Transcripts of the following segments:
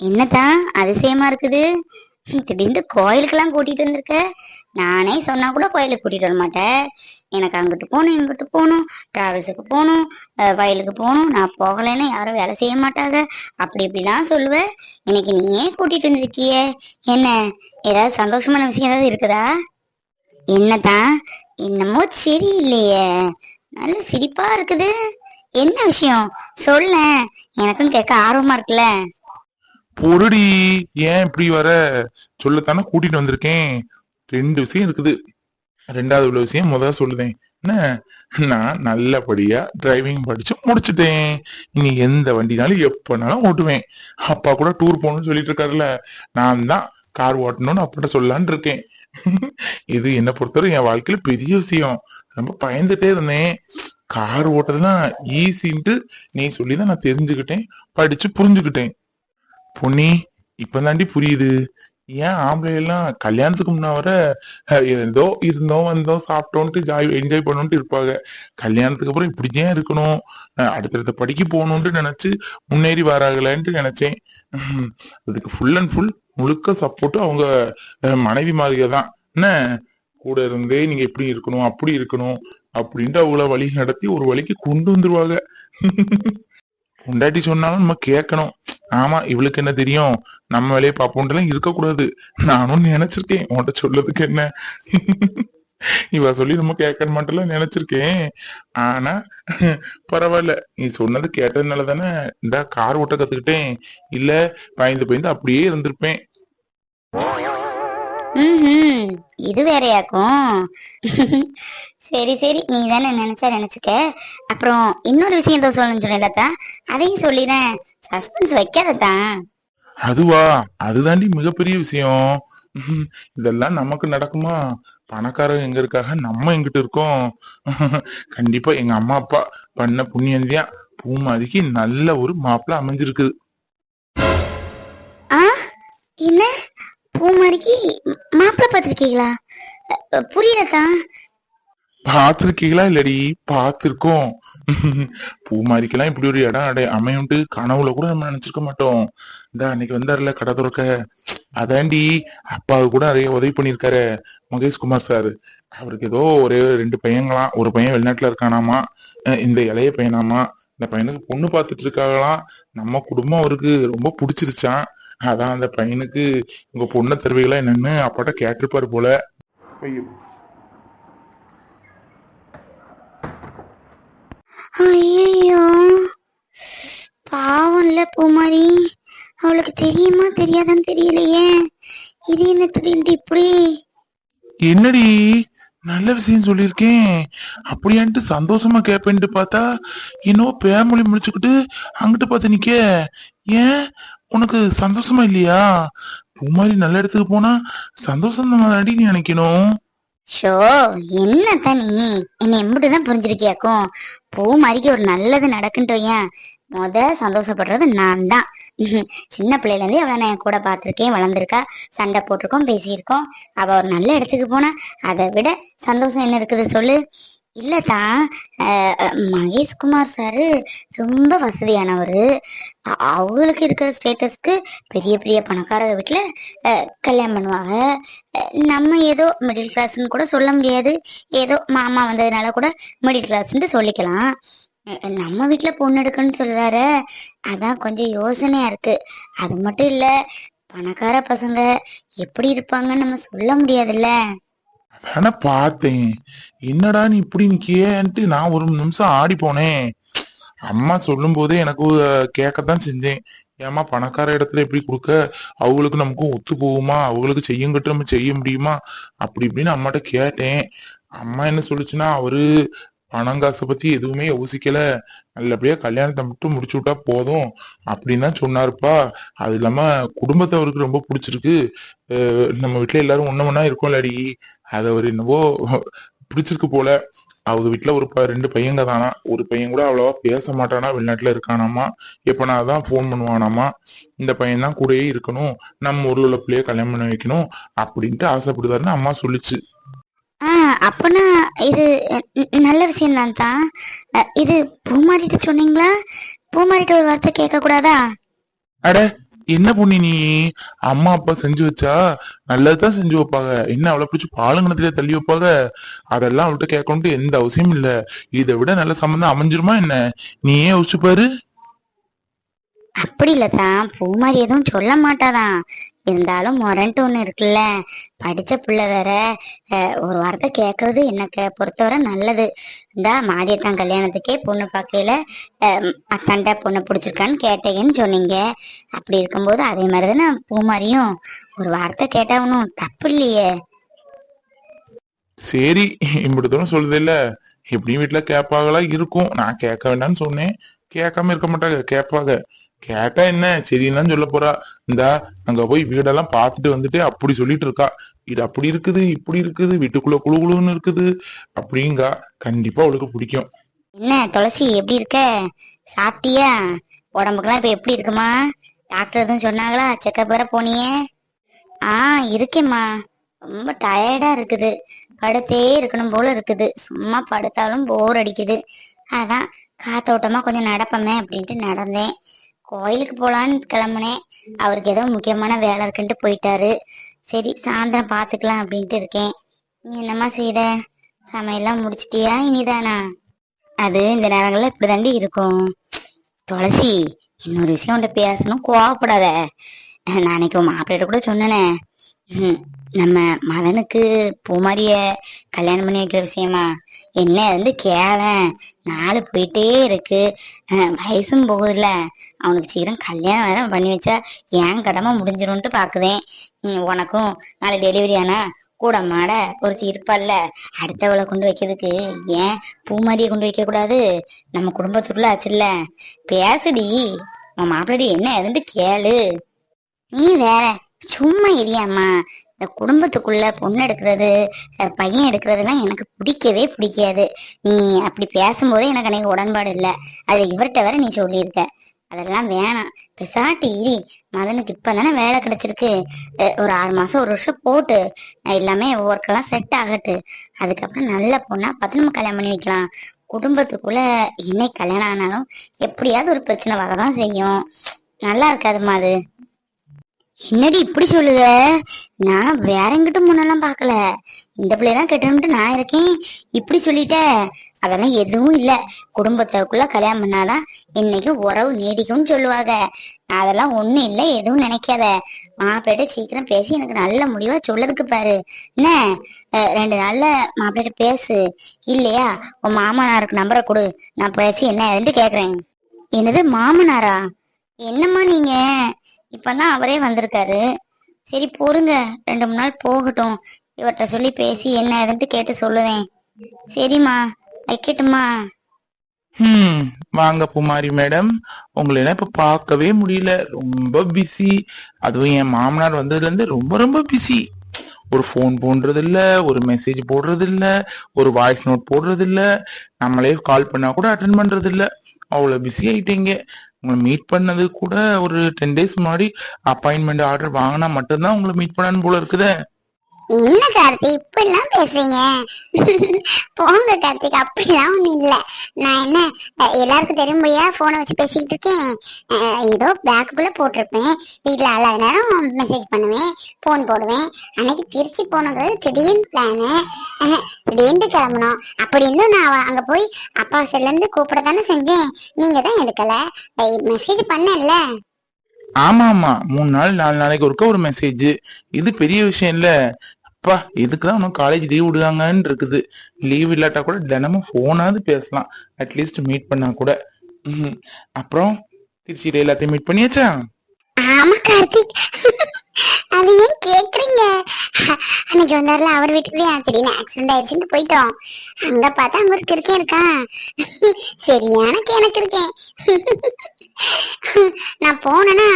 என்னதான் அதிசயமா இருக்குது? திடீர்னு கோயிலுக்கெல்லாம் கூட்டிட்டு வந்திருக்க? நானே சொன்னா கூட கோயிலுக்கு கூட்டிட்டு வர மாட்டேன். எனக்கு அங்கிட்டு போகணும் இங்கிட்டு போகணும் டிராவல்ஸுக்கு போகணும் வயலுக்கு போகணும். நான் போகலைன்னா யாரும் வேலை செய்ய மாட்டாங்க. அப்படி இப்படிலாம் சொல்லுவேன் இன்னைக்கு நீயே கூட்டிட்டு வந்திருக்கியே. என்ன? ஏதாவது சந்தோஷமான விஷயம் ஏதாவது இருக்குதா? என்னதான் என்னமோ சரியில்லையே. நல்ல சிரிப்பா இருக்குது. என்ன விஷயம்? சொல்ல எனக்கும் கேட்க ஆர்வமா இருக்குல்ல. பொருடி ஏன் இப்படி வர? சொல்லத்தானே கூட்டிட்டு வந்திருக்கேன். ரெண்டு விஷயம் இருக்குது. ரெண்டாவது உள்ள விஷயம் முதல்ல சொல்லுதேன். என்ன? நான் நல்லபடியா டிரைவிங் படிச்சு முடிச்சுட்டேன். இனி எந்த வண்டினாலும் எப்பனாலும் ஓட்டுவேன். அப்பா கூட டூர் போகணும்னு சொல்லிட்டு இருக்காருல்ல. நான் தான் கார் ஓட்டணும்னு அப்பட்ட சொல்லலான்னு இருக்கேன். இது என்ன பொறுத்தவரை என் வாழ்க்கையில பெரிய விஷயம். ரொம்ப பயந்துட்டே இருந்தேன். கார் ஓட்டுறதுலாம் ஈஸின்ட்டு நீ சொல்லிதான் நான் தெரிஞ்சுக்கிட்டேன் படிச்சு புரிஞ்சுக்கிட்டேன். பொன்னி இப்பதாண்டி புரியுது. ஏன் ஆம்பளை எல்லாம் கல்யாணத்துக்கு முன்ன வர ஏதோ இருந்தோம் வந்தோம் சாப்பிட்டோன்ட்டு ஜாய் என்ஜாய் பண்ணோன்ட்டு இருப்பாங்க. கல்யாணத்துக்கு அப்புறம் இப்படி ஏன் இருக்கணும் அடுத்தடுத்த படிக்க போகணும்னு நினைச்சு முன்னேறி வராங்களேன்ட்டு நினைச்சேன். அதுக்கு ஃபுல் அண்ட் ஃபுல் முழுக்க சப்போர்ட் அவங்க மனைவி மாதிரியே தான். என்ன? கூட இருந்தே நீங்க இப்படி இருக்கணும் அப்படி இருக்கணும் அப்படின்ட்டு அவங்கள வழி நடத்தி ஒரு வழிக்கு கொண்டு வந்துருவாங்க. பொண்டாட்டி சொன்னாலும் நம்ம கேட்கணும். ஆமா இவளுக்கு என்ன தெரியும்? நம்ம வேலையை பார்ப்போம்லாம் இருக்கக்கூடாது. நானும் நினைச்சிருக்கேன். உன்கிட்ட சொல்லதுக்கு என்ன? இவ சொல்லி நம்ம கேட்க மாட்டேலாம் நினைச்சிருக்கேன். ஆனா பரவாயில்ல. நீ சொன்னது கேட்டதுனால தானே இந்த கார் ஓட்ட கத்துக்கிட்டேன். இல்ல பயந்து பயந்து அப்படியே இருந்திருப்பேன். இது வேறையாக்கும். சரி சரி. நீ தானே நினைச்சா நினைச்சுக்க. அப்புறம் இன்னொரு விஷயம் ஏதோ சொல்லணும்னு சொன்னேன்லத்தா அதையும் சொல்லிடுறேன். சஸ்பென்ஸ் வைக்காததான் அதுவா? அதுதாண்டி மிகப்பெரிய விஷயம். இதெல்லாம் நமக்கு நடக்குமா? பணக்காரங்க எங்க இருக்காக நம்ம எங்கிட்ட இருக்கோம். கண்டிப்பா எங்க அம்மா அப்பா பண்ண புண்ணியந்தியா பூமாதிக்கு நல்ல ஒரு மாப்பிள்ளை அமைஞ்சிருக்குது பூமாரிக்கு மாப்பிள்ள பார்த்துருக்கீங்களா? புரியலத்தா? பாத்திருக்கீங்களா இல்லடி? பாத்திருக்கோம் பூமாரிக்கெல்லாம் இப்படி ஒரு இடம் அடை அமையும்ட்டு கனவுல கூட நம்ம நினைச்சிருக்க மாட்டோம். இந்த அன்னைக்கு வந்தாருல கடை துறக்க. அதாண்டி அப்பாவுக்கு கூட நிறைய உதவி பண்ணிருக்காரு மகேஷ் குமார் சார். அவருக்கு ஏதோ ஒரே ரெண்டு பையங்களாம் ஒரு பையன் வெளிநாட்டுல இருக்கானாமா இந்த இளைய பையனாமா இந்த பையனுக்கு பொண்ணு பார்த்துட்டு இருக்காங்களாம் நம்ம குடும்பம் அவருக்கு ரொம்ப பிடிச்சிருச்சான் அதான் அந்த பையனுக்கு உங்க பொண்ணை தருவீங்களா என்னன்னு அப்பாட்ட கேட்டிருப்பாரு போல. ஐயோ. ஐயோ பாவம்ல பூமாரி. அவளுக்கு தெரியுமா தெரியாதான்னு தெரியலையே. இது என்ன திடீர்னு இப்படி? என்னடி? நல்ல விஷயம் சொல்லியிருக்கேன். அப்படியான்ட்டு சந்தோஷமா கேப்பேன்ட்டு பார்த்தா என்னவோ பேமொழி முடிச்சுக்கிட்டு அங்கிட்டு பார்த்து நிக்க ஏன்? உனக்கு சந்தோஷமா இல்லையா? பூமாரி நல்ல இடத்துக்கு போனா சந்தோஷம் தான் நீ நினைக்கணும். ஷோ என்னத்த நீ? என்ன எம்பிட்டுதான் புரிஞ்சிருக்கியாக்கும்? பூ மாதிரிக்கு ஒரு நல்லது நடக்குன்ட்டு ஏன் முத சந்தோஷப்படுறது நான் தான். சின்ன பிள்ளையில இருந்து அவளை நான் என் கூட பார்த்துருக்கேன் வளர்ந்துருக்கா. சண்டை போட்டிருக்கோம் பேசியிருக்கோம். அவ ஒரு நல்ல இடத்துக்கு போனா அதை விட சந்தோஷம் என்ன இருக்குது சொல்லு? இல்லதான் மகேஷ்குமார் சாரு ரொம்ப வசதியானவர். அவங்களுக்கு இருக்கிற ஸ்டேட்டஸ்க்கு பெரிய பெரிய பணக்கார வீட்டில் கல்யாணம் பண்ணுவாங்க. நம்ம ஏதோ மிடில் கிளாஸ்ன்னு கூட சொல்ல முடியாது. ஏதோ மாமா வந்ததுனால கூட மிடில் கிளாஸ்ன்ட்டு சொல்லிக்கலாம். நம்ம வீட்டில் பொண்ணு எடுக்கணும்னு சொல்றாரு அதான் கொஞ்சம் யோசனையா இருக்கு. அது மட்டும் இல்லை பணக்கார பசங்க எப்படி இருப்பாங்கன்னு நம்ம சொல்ல முடியாதுல்ல. ஆனா பார்த்தேன். என்னடா நீ இப்படி நிக்கியன்ட்டு நான் ஒரு நிமிஷம் ஆடி போனேன். அம்மா சொல்லும் போதே எனக்கு கேட்கத்தான் செஞ்சேன். ஏமா பணக்கார இடத்துல எப்படி கொடுக்க? அவங்களுக்கு நமக்கும் ஒத்து போகுமா? அவங்களுக்கு செய்யுங்கிட்டு நம்ம செய்ய முடியுமா? அப்படி இப்படின்னு அம்மாட்ட கேட்டேன். அம்மா என்ன சொல்லுச்சுன்னா அவரு பணம் காசை பத்தி எதுவுமே யோசிக்கல. நல்லபடியா கல்யாணத்தை மட்டும் முடிச்சு விட்டா போதும் அப்படின்னு தான் சொன்னாருப்பா. அது இல்லாம குடும்பத்தை அவருக்கு ரொம்ப பிடிச்சிருக்கு. நம்ம வீட்டுல எல்லாரும் ஒண்ணு ஒண்ணா இருக்கோம்லடி. அது அவர் என்னவோ பிடிச்சிருக்கு போல. அவங்க வீட்டுல ஒரு ப- ரெண்டு பையங்க தானா? ஒரு பையன் கூட அவ்வளவா பேச மாட்டானா? வெளிநாட்டுல இருக்கானாமா? எப்ப தான் ஃபோன் பண்ணுவானாமா? இந்த பையன் தான் கூடயே இருக்கணும். நம்ம ஊர்ல உள்ள பிள்ளைய கல்யாணம் பண்ணி வைக்கணும் அப்படின்ட்டு ஆசைப்படுதாருன்னு அம்மா சொல்லுச்சு. ஆ அப்பனா இது நல்ல விஷயம் தான் இது பூமாரிட்ட சொன்னீங்களா? பூமாரிட்ட ஒரு வார்த்தை கேட்க கூடாதா அட என்ன பொண்ணு நீ? அம்மா அப்பா செஞ்சு வச்சா நல்லதுதான் செஞ்சு வைப்பாங்க. என்ன அவளை பிடிச்சி பாலுங்கணத்திலே தள்ளி வைப்பாங்க? அதெல்லாம் அவள்கிட்ட கேட்கணும்ட்டு எந்த அவசியமும் இல்ல. இதை விட நல்ல சம்பந்தம் அமைஞ்சிருமா என்ன? நீயே யோசிச்சு பாரு. அப்படி இல்லதான். பூமாரி எதுவும் சொல்ல மாட்டாதான். இருந்தாலும் முரண்ட்டு ஒன்று இருக்குல்ல? படிச்ச புள்ள வேற. ஒரு வார்த்தை கேட்கறது எனக்கு பொறுத்தவரை நல்லது. இந்த மாரியத்தான் கல்யாணத்துக்கே பொண்ணு பார்க்கையில அத்தாண்ட பொண்ணை பொண்ணு பிடிச்சிருக்கான்னு கேட்டேங்கன்னு சொன்னீங்க. அப்படி இருக்கும்போது அதே மாதிரி தானே பூமாரியும் ஒரு வார்த்தை கேட்டவனும். தப்பு இல்லையே. சரி இப்படி தூரம் சொல்லுது இல்ல. எப்படியும் வீட்டுல கேட்பாங்களா இருக்கும். நான் கேட்க வேண்டாம்னு சொன்னேன். கேட்காம இருக்க மாட்டாங்க. கேட்பாங்க. கேட்டா என்ன? சரின்னு சொல்ல போறா. இந்தா அங்க போய் வீடெல்லாம் பார்த்துட்டு வந்துட்டு அப்படி சொல்லிட்டு இருக்கா. இது அப்படி இருக்குது இப்படி இருக்குது வீட்டுக்குள்ள குழு குழுன்னு இருக்குது. அப்படிங்கா. கண்டிப்பா அவளுக்கு பிடிக்கும். என்ன துளசி எப்படி இருக்க? சாப்பிட்டியா? உடம்புக்கெல்லாம் இப்ப எப்படி இருக்குமா? டாக்டர் எதுவும் சொன்னாங்களா? செக்கப் வர போனியே. ஆ இருக்கேம்மா. ரொம்ப டயர்டா இருக்குது. படுத்தே இருக்கணும் போல இருக்குது. சும்மா படுத்தாலும் போர் அடிக்குது. அதான் காத்தோட்டமா கொஞ்சம் நடப்பமே அப்படின்ட்டு நடந்தேன். கோயிலுக்கு போலான்னு கிளம்புனேன். அவருக்கு ஏதோ முக்கியமான வேலை இருக்குன்ட்டு போயிட்டாரு. சரி சாயந்தரம் பாத்துக்கலாம் அப்படின்ட்டு இருக்கேன். நீ என்னம்மா செய்த சமையல்லாம் முடிச்சிட்டியா? இனிதானா? அது இந்த நேரங்கள்ல இப்படிதாண்டி இருக்கும். துளசி இன்னொரு விஷயம் உன்ட்ட பேசணும். கோவப்படாத. நான் அன்னைக்கு உன் மாப்பிள்ளைகிட்ட கூட சொன்னேனே. நம்ம மதனுக்கு பூமாரிய கல்யாணம் பண்ணி வைக்கிற விஷயமா? என்ன வந்து கேளேன் நாள் போயிட்டே இருக்கு. வயசும் போகுதுல்ல. அவனுக்கு சீக்கிரம் கல்யாணம் வேற பண்ணி வச்சா ஏன் கடமை முடிஞ்சிரும்ட்டு பாக்குதேன். ம், உனக்கும் நாளை டெலிவரி ஆனா கூட மாட ஒருத்தி இருப்பாள்ல. அடுத்தவளை கொண்டு வைக்கிறதுக்கு ஏன் பூமாரியை கொண்டு வைக்க கூடாது? நம்ம குடும்பத்துக்குள்ள ஆச்சுல்ல. பேசுடி. உன் மாப்பிள்ளடி என்ன எதுன்னு கேளு. நீ வேற சும்மா இரியாம்மா இந்த குடும்பத்துக்குள்ள பொண்ணு எடுக்கிறது பையன் எடுக்கிறதுலாம் எனக்கு பிடிக்கவே பிடிக்காது. நீ அப்படி பேசும்போதே எனக்கு அன்னைக்கு உடன்பாடு இல்லை. அது இவர்கிட்ட வேற நீ சொல்லியிருக்க. அதெல்லாம் வேணாம். பெசாட்டி இரி மதனுக்கு இப்பதானே வேலை கிடைச்சிருக்கு. ஒரு ஆறு மாசம் ஒரு வருஷம் போட்டு. எல்லாமே ஒர்க்கெல்லாம் செட் ஆகட்டு. அதுக்கப்புறம் நல்ல பொண்ணாக பார்த்து நம்ம கல்யாணம் பண்ணி வைக்கலாம். குடும்பத்துக்குள்ள என்னை கல்யாணம் ஆனாலும் எப்படியாவது ஒரு பிரச்சனை வரதான் செய்யும். நல்லா இருக்காதுமா அது. என்னடி இப்படி சொல்லுத? நான் வேற எங்கிட்ட முன்னெல்லாம் பார்க்கல இந்த பிள்ளைதான் கெட்டணும்ட்டு நான் இருக்கேன். இப்படி சொல்லிட்ட. அதெல்லாம் எதுவும் இல்ல. குடும்பத்துக்குள்ள கல்யாணம் பண்ணாதான் இன்னைக்கு உறவு நீடிக்கும்னு சொல்லுவாங்க. அதெல்லாம் ஒண்ணும் இல்ல எதுவும் நினைக்காத. மாப்பிள்ளைகிட்ட சீக்கிரம் பேசி எனக்கு நல்ல முடிவா சொல்லதுக்கு பாரு. என்ன? ரெண்டு நாள்ல மாப்பிள்ளைகிட்ட பேசு. இல்லையா? உன் மாமனாருக்கு நம்பரை கொடு. நான் பேசி என்ன ஏதுன்ட்டு கேக்குறேன். என்னது மாமனாரா? என்னம்மா நீங்க? இப்பதான் அவரே வந்திருக்காரு. சரி பொறுங்க. ரெண்டு மூணு நாள் போகட்டும். இவர்கிட்ட சொல்லி பேசி என்ன ஏதுன்ட்டு கேட்டு சொல்லுவேன். சரிம்மா வைக்கட்டுமா ஹம் வாங்க புமாரி மேடம். உங்களை எல்லாம் இப்ப பார்க்கவே முடியல. ரொம்ப பிஸி அதுவும் என் மாமனார் வந்ததுல இருந்து ரொம்ப ரொம்ப பிஸி ஒரு ஃபோன் போடுறது இல்ல ஒரு மெசேஜ் போடுறது இல்ல ஒரு வாய்ஸ் நோட் போடுறது இல்ல நம்மளே கால் பண்ணா கூட அட்டன் பண்றது இல்ல அவ்வளவு பிஸி ஆயிட்டீங்க. உங்களை மீட் பண்ணது கூட ஒரு டென் டேஸ் முன்னாடி அப்பாயின்மெண்ட் ஆர்டர் வாங்கினா மட்டும்தான் உங்களை மீட் பண்ணணும் போல இருக்குதே. என்ன கார்த்திக் இப்படிலாம் பேசுறீங்க? போங்க கார்த்திக் அப்படிலாம் ஒண்ணும் இல்ல. நான் என்ன எல்லாருக்கும் தெரியும்பையா போனை வச்சு பேசிக்கிட்டு இருக்கேன். ஏதோ பேக்குக்குள்ள போட்டிருப்பேன். வீட்டுல அல்லாத நேரம் மெசேஜ் பண்ணுவேன் போன் போடுவேன். அன்னைக்கு திருச்சி போனது திடீர்னு பிளானு திடீர்னு கிளம்பணும் அப்படி இருந்தும் நான் அங்க போய் அப்பா செல்ல இருந்து கூப்பிட தானே செஞ்சேன். நீங்க தான் எடுக்கல. மெசேஜ் பண்ணல ஆமா ஆமா மூணு நாள் நாலு நாளைக்கு ஒருக்க ஒரு மெசேஜ் இது பெரிய விஷயம் இல்ல. அப்பா எதுக்குதான் உனக்கு காலேஜ் லீவ் விடுவாங்கன்னு இருக்குது. லீவ் இல்லாட்டா கூட தினமும் ஃபோனாவது பேசலாம். அட்லீஸ்ட் மீட் பண்ணா கூட. அப்புறம் திருச்சியில எல்லாத்தையும் மீட் பண்ணியாச்சா? ஆமா கார்த்திக். அது ஏன் கேக்குறீங்க? அன்னைக்கு வந்தாருல அவர் வீட்டுக்குள்ளே சரின்னு ஆக்சிடென்ட் ஆயிடுச்சுன்னு போயிட்டோம். அங்க பார்த்தா அங்க ஒரு கிறுக்கே இருக்கான் சரியான எனக்கு இருக்கேன். நான் போனேன்னா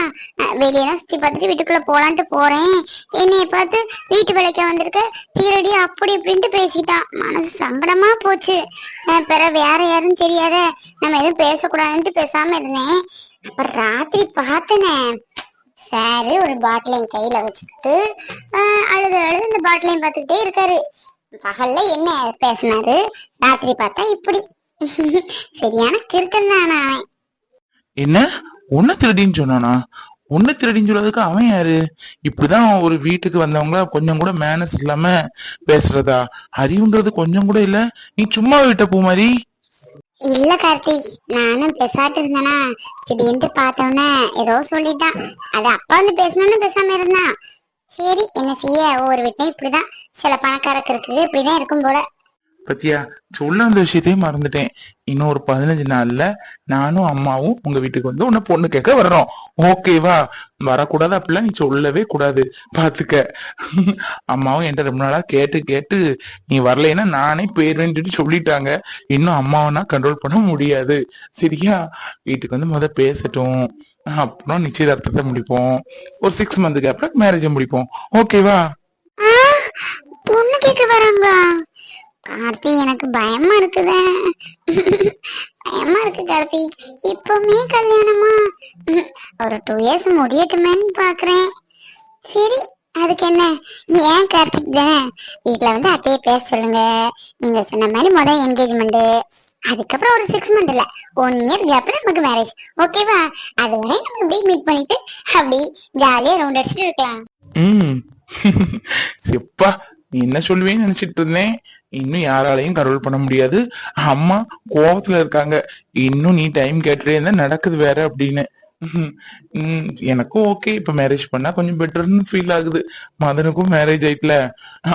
வெளியெல்லாம் சுத்தி பார்த்துட்டு வீட்டுக்குள்ள போலான்ட்டு போறேன். என்னைய பார்த்து வீட்டு வேலைக்கு வந்திருக்க? தீரடி அப்படி இப்படின்ட்டு பேசிட்டான் மனசு சங்கடமா போச்சு. பிற வேற யாரும் தெரியாத நம்ம எதுவும் பேசக்கூடாதுன்ட்டு பேசாம இருந்தேன். அப்புறம் ராத்திரி பார்த்தனே சாரு ஒரு பாட்டிலையும் கையில வச்சுக்கிட்டு அழுது அழுது இந்த பாட்டிலையும் பார்த்துக்கிட்டே இருக்காரு. பகல்ல என்ன பேசினாரு? ராத்திரி பார்த்தா இப்படி. சரியான கிறுக்கன் தான் அவன். என்ன? உன்ன திருடின்னு சொன்னானா? ஒண்ணு திருடின்னு சொல்றதுக்கு அவன் யாரு? இப்படிதான் ஒரு வீட்டுக்கு வந்தவங்கள கொஞ்சம் கூட மேனஸ் இல்லாம பேசுறதா? அறிவுங்கிறது கொஞ்சம் கூட இல்ல. நீ சும்மா விட்ட பூ மாதிரி இல்ல கார்த்திக் நானும் பேசாட்டு இருந்தேனா திடீர்னு பார்த்தோன்னே ஏதோ சொல்லிட்டான் அது அப்பா வந்து பேசணும்னு பேசாம இருந்தான். சரி என்ன செய்ய? ஒவ்வொரு வீட்டையும் இப்படிதான். சில பணக்காரக்கு இருக்குது இப்படிதான் இருக்கும் போல. பத்தியா? சொல்ல அந்த விஷயத்தையும் மறந்துட்டேன். இன்னும் ஒரு பதினஞ்சு நாள்ல நானும் அம்மாவும் உங்க வீட்டுக்கு வந்து உன்னை பொண்ணு கேட்க வர்றோம். ஓகேவா வரக்கூடாது அப்படிலாம் நீ சொல்லவே கூடாது. பாத்துக்க. அம்மாவும் என்கிட்ட ரொம்ப நாளா கேட்டு கேட்டு நீ வரலைன்னா நானே போயிருவேன்னு சொல்லிட்டாங்க. இன்னும் அம்மாவை நான் கண்ட்ரோல் பண்ண முடியாது. சரியா? வீட்டுக்கு வந்து முத பேசட்டும். அப்புறம் நிச்சயதார்த்தத்தை முடிப்போம். ஒரு சிக்ஸ் மந்த்துக்கு அப்புறம் மேரேஜை முடிப்போம். ஓகேவா பொண்ணு கேட்க வராங்களா? கார்த்தி எனக்கு பயமா இருக்குதே. பயமா இருக்கு கார்த்தி. இப்பவுமே கல்யாணமா? ஒரு டூ இயர்ஸ் முடியட்டுமேன்னு பாக்குறேன். சரி அதுக்கு என்ன? ஏன் கார்த்திக் தான் வீட்டில் வந்து அத்தையை பேச சொல்லுங்க. நீங்க சொன்ன மாதிரி முதல் என்கேஜ்மெண்ட் அதுக்கப்புறம் ஒரு சிக்ஸ் மந்த் இல்ல ஒன் இயர் கேப்ல நமக்கு மேரேஜ் ஓகேவா அது வரை நம்ம அப்படியே மீட் பண்ணிட்டு அப்படி ஜாலியா ரவுண்ட் அடிச்சுட்டு இருக்கலாம். எப்பா நீ என்ன சொல்லுவேன்னு நினைச்சிட்டு இருந்தேன். இன்னும் யாராலையும் கண்ட்ரோல் பண்ண முடியாது. அம்மா கோபத்துல இருக்காங்க. இன்னும் நீ டைம் கேட்டுட்டே இருந்தா நடக்குது வேற அப்படின்னு. எனக்கும் ஓகே இப்ப மேரேஜ் பண்ணா கொஞ்சம் பெட்டர்னு ஃபீல் ஆகுது. மதனுக்கும் மேரேஜ் ஆயிட்டுல.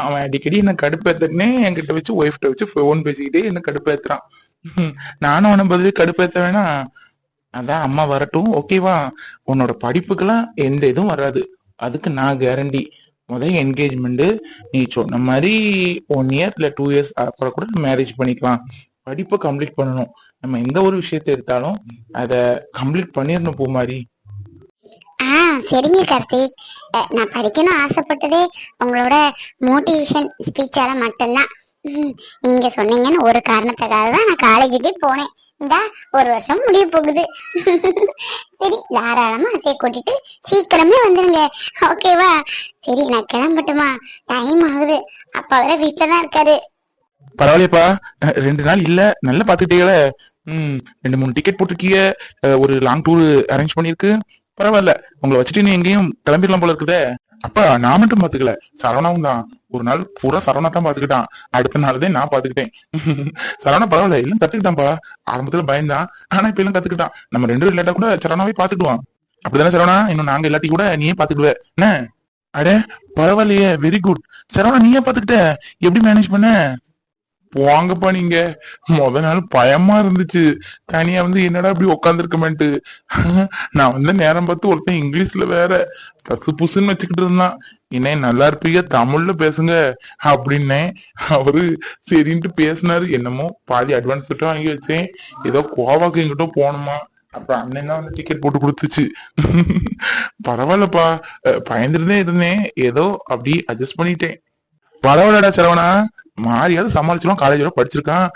அவன் அடிக்கடி என்ன கடுப்பேத்தனே என்கிட்ட வச்சு ஒய்ஃப்ட வச்சு போன் பேசிக்கிட்டே என்ன கடுப்பேத்துறான். நானும் அவனை பதில் கடுப்பேத்த வேணா. அதான் அம்மா வரட்டும். ஓகேவா உன்னோட படிப்புக்கெல்லாம் எந்த இதுவும் வராது. அதுக்கு நான் கேரண்டி முதல் என்கேஜ்மெண்ட் நீ சொன்ன மாதிரி ஒன் இயர் இல்ல டூ இயர்ஸ் அப்புறம் கூட மேரேஜ் பண்ணிக்கலாம். படிப்பை கம்ப்ளீட் பண்ணணும். நம்ம எந்த ஒரு விஷயத்தை எடுத்தாலும் அத கம்ப்ளீட் பண்ணிடணும் பூ மாதிரி ஆ சரிங்க கார்த்திக். நான் படிக்கணும் ஆசைப்பட்டதே உங்களோட மோட்டிவேஷன் ஸ்பீச்சால மட்டும்தான். நீங்க சொன்னீங்கன்னு ஒரு காரணத்துக்காக தான் நான் காலேஜுக்கே போனேன். இந்தா ஒரு வருஷம் முடிய போகுது. சரி தாராளமா அதை கூட்டிட்டு சீக்கிரமே வந்துருங்க. ஓகேவா சரி நான் கிளம்பட்டுமா? டைம் ஆகுது. அப்பா வேற வீட்டுல தான் இருக்காரு. பரவாயில்லையப்பா. ரெண்டு நாள் இல்ல. நல்லா பாத்துக்கிட்டீங்கள ம் ரெண்டு மூணு டிக்கெட் போட்டிருக்கீங்க. ஒரு லாங் டூர் அரேஞ்ச் பண்ணிருக்கு பரவாயில்ல. உங்களை வச்சுட்டு நீ எங்கேயும் கிளம்பிடலாம் போல இருக்குதே. அப்பா நான் மட்டும் பாத்துக்கல. சரவணாவும் தான். ஒரு நாள் பூரா சரவணா தான் பாத்துக்கிட்டான். அடுத்த நாள் தான் நான் பாத்துக்கிட்டேன். சரவணா பரவாயில்ல எல்லாம் கத்துக்கிட்டான்ப்பா. ஆரம்பத்துல பயந்தான். ஆனா இப்ப எல்லாம் கத்துக்கிட்டான். நம்ம ரெண்டு பேரும் இல்லாட்டா கூட சரவணாவே பாத்துக்குவான். அப்படிதானே சரவணா? இன்னும் நாங்க எல்லாத்தையும் கூட நீயே பாத்துக்கிடுவ. என்ன? அட பரவாயில்லையே. வெரி குட் சரவணா நீயே பாத்துக்கிட்ட. எப்படி மேனேஜ் பண்ண? போங்கப்பா நீங்க. முத நாள் பயமா இருந்துச்சு. தனியா வந்து என்னடா இப்படி உட்காந்துருக்கமேன்ட்டு நான் வந்து நேரம் பார்த்து ஒருத்தன் இங்கிலீஷ்ல வேற பசு புசுன்னு வச்சுக்கிட்டு இருந்தான். என்ன நல்லா இருப்பீங்க தமிழ்ல பேசுங்க. அப்படின்னேன். அவரு சரின்ட்டு பேசினாரு. என்னமோ பாதி அட்வான்ஸ் திட்டம் வாங்கி வச்சேன். ஏதோ கோவாக்கு எங்கிட்ட போகணுமா? அப்புறம் அண்ணன் தான் வந்து டிக்கெட் போட்டு கொடுத்துச்சு. பரவாயில்லப்பா. பயந்துருந்தே பயந்துட்டுதான் இருந்தேன். ஏதோ அப்படி அட்ஜஸ்ட் பண்ணிட்டேன். பரவாயில்லடா சரவணா. மாறியாவது சமாளிச்சிடும் காலேஜோட படிச்சிருக்கான்.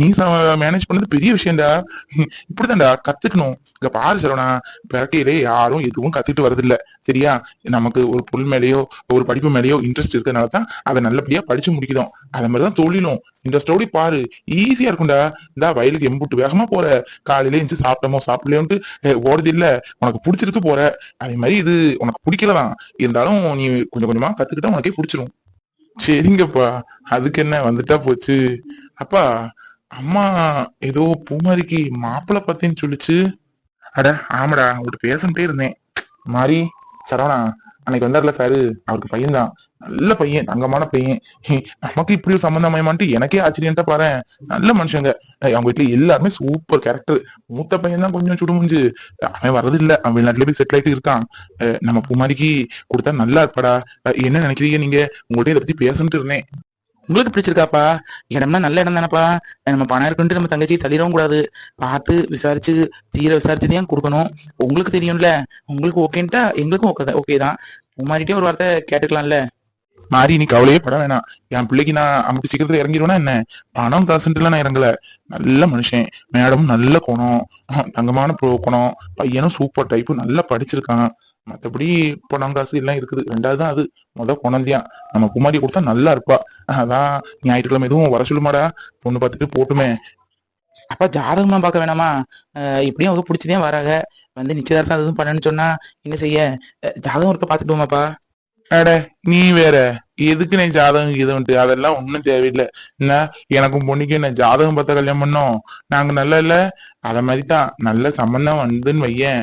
நீ மேனேஜ் பண்ணது பெரிய விஷயம்டா. இப்படிதான்டா கத்துக்கணும். இங்க பாரு சரவணா பிறக்கையிலே யாரும் எதுவும் கத்துக்கிட்டு வரதில்ல. சரியா? நமக்கு ஒரு பொருள் மேலேயோ ஒரு படிப்பு மேலேயோ இன்ட்ரெஸ்ட் இருக்கிறதுனால தான் அதை நல்லபடியா படிச்சு முடிக்கிறோம் அது மாதிரிதான் தொழிலும். இன்ட்ரெஸ்டோடி பாரு. ஈஸியா இருக்கும்டா. இந்த வயலுக்கு எம்புட்டு வேகமா போற. காலையில எழுந்து சாப்பிட்டோமோ சாப்பிடலையோன்ட்டு ஓடுது இல்ல உனக்கு பிடிச்சிருக்கு போற. அதே மாதிரி இது உனக்கு பிடிக்கலதான். இருந்தாலும் நீ கொஞ்சம் கொஞ்சமா கத்துக்கிட்டா உனக்கே பிடிச்சிரும். சரிங்கப்பா. அதுக்கு என்ன வந்துட்டா போச்சு. அப்பா அம்மா ஏதோ பூமாரிக்கு மாப்பிள்ளை பத்தின்னு சொல்லுச்சு. அட ஆமாடா அவங்ககிட்ட பேசிட்டே இருந்தேன். மாறி சரவணா அன்னைக்கு வந்தார்ல சாரு அவருக்கு பையன்தான். நல்ல பையன் தங்கமான பையன். ஹே, நமக்கு இப்படி ஒரு சம்பந்தமயமான்ட்டு எனக்கே ஆச்சரியன்ட்டா பாரு நல்ல மனுஷங்க. அவங்க வீட்டுல எல்லாருமே சூப்பர் கேரக்டர் மூத்த பையன் தான் கொஞ்சம் சுடுமுஞ்சு. அவன் வர்றது இல்ல அவன் வெளிநாட்டுல போய் செட்டில் ஆயிட்டு இருக்கான். நம்ம பூமாரிக்கு கொடுத்தா நல்லா இருப்பாடா. என்ன நினைக்கிறீங்க நீங்க? உங்கள்கிட்ட இதை பத்தி பேசணுட்டு இருந்தேன். உங்களுக்கு பிடிச்சிருக்காப்பா? இடம்னா நல்ல இடம் தானப்பா. நம்ம பணம் இருக்குன்ட்டு நம்ம தங்கச்சி தள்ளிடவும் கூடாது. பார்த்து விசாரிச்சு தீர விசாரிச்சுதான் கொடுக்கணும். உங்களுக்கு தெரியும்ல. உங்களுக்கு ஓகேன்ட்டா எங்களுக்கும் ஓகே ஓகே தான். உமாரிட்டே ஒரு வார்த்தை கேட்டுக்கலாம்ல. மாறி நீ கவலையே பட வேணாம். என் பிள்ளைக்கு நான் அம்பி சீக்கிரத்துல இறங்கிடுவேனா என்ன? பணம் காசுன்ட்டுலாம் நான் இறங்கல. நல்ல மனுஷன். மேடமும் நல்ல குணம். தங்கமான குணம். பையனும் சூப்பர் டைப் நல்லா படிச்சிருக்கான். மத்தபடி பணம் காசு எல்லாம் இருக்குது. ரெண்டாவது தான் அது. முத குணந்தான் நம்ம குமாரி கொடுத்தா நல்லா இருப்பா. அதான் ஞாயிற்றுக்கிழமை எதுவும் வர சொல்லுமாடா. பொண்ணு பார்த்துட்டு போட்டுமே. அப்பா ஜாதகமா பார்க்க வேணாமா? இப்படியும் அவங்க பிடிச்சதே வராங்க வந்து நிச்சயதார்த்தம் அதுவும் பண்ணணும்னு சொன்னா என்ன செய்ய? ஜாதகம் ஜாதகம் இருக்க பாத்துட்டுமாப்பா அட நீ வேற. எதுக்கு நீ ஜாதகம் இதுன்ட்டு அதெல்லாம் ஒண்ணும் தேவையில்லை. என்ன? எனக்கும் பொண்ணுக்கு என்ன? ஜாதகம் பார்த்த கல்யாணம் பண்ணோம். நாங்க நல்ல இல்ல? அத மாதிரி தான் நல்ல சம்பந்தம் வந்துன்னு வையேன்.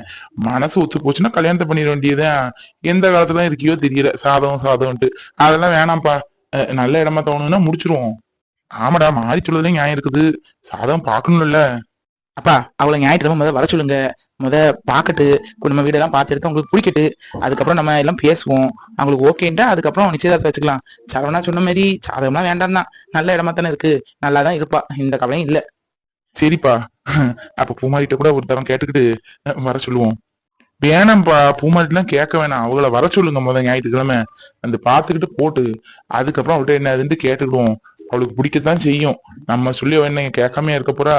மனசு ஒத்து போச்சுன்னா கல்யாணத்தை பண்ணிட வேண்டியதுதான். எந்த காலத்துல இருக்கியோ தெரியல. சாதகம் சாதகம்ட்டு அதெல்லாம் வேணாம்ப்பா. நல்ல இடமா தோணுன்னா முடிச்சிருவோம். ஆமாடா மாறி சொல்லதுல நியாயம் இருக்குது. சாதகம் பார்க்கணும்ல. அப்பா அவளை ஞாயிற்றுக்கிழமை முத வர சொல்லுங்க. முத பாக்கட்டு நம்ம வீடெல்லாம் பார்த்து எடுத்து உங்களுக்கு பிடிக்கட்டு அதுக்கப்புறம் நம்ம எல்லாம் பேசுவோம். அவங்களுக்கு ஓகேன்றா அதுக்கப்புறம் நிச்சயதார்த்தம் வச்சுக்கலாம். சரவணா சொன்ன மாதிரி சாதகம்லாம் வேண்டாம் தான் நல்ல இடமா தானே இருக்கு. நல்லா தான் இருப்பா. இந்த கவலையும் இல்ல. சரிப்பா. அப்ப பூமாரிட்ட கூட ஒரு தரம் கேட்டுக்கிட்டு வர சொல்லுவோம். வேணாம்ப்பா. பூமாரிட்டெல்லாம் கேட்க வேணாம். அவங்கள வர சொல்லுங்க முத ஞாயிற்றுக்கிழமை. அந்த பாத்துக்கிட்டு போட்டு அதுக்கப்புறம் அவள்கிட்ட என்ன அதுன்னு கேட்டுக்கிடுவோம். அவளுக்கு பிடிக்கத்தான் செய்யும். நம்ம சொல்லி என்ன கேட்காம இருக்க போறா?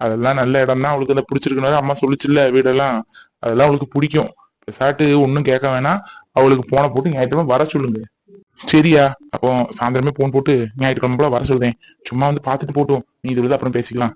அதெல்லாம் நல்ல இடம் தான் அவளுக்கு அதை பிடிச்சிருக்கனால அம்மா சொல்லிச்சுல்ல வீடெல்லாம். அதெல்லாம் அவளுக்கு பிடிக்கும். சாட்டு ஒன்றும் கேட்க வேணாம். அவளுக்கு போன போட்டு ஞாயிற்றுக்கிழமை வர சொல்லுங்க. சரியா? அப்போ சாயந்தரமே போன் போட்டு ஞாயிற்றுக்கிழமை போல வர சொல்றேன். சும்மா வந்து பாத்துட்டு போட்டோம். நீ இது அப்புறம் பேசிக்கலாம்.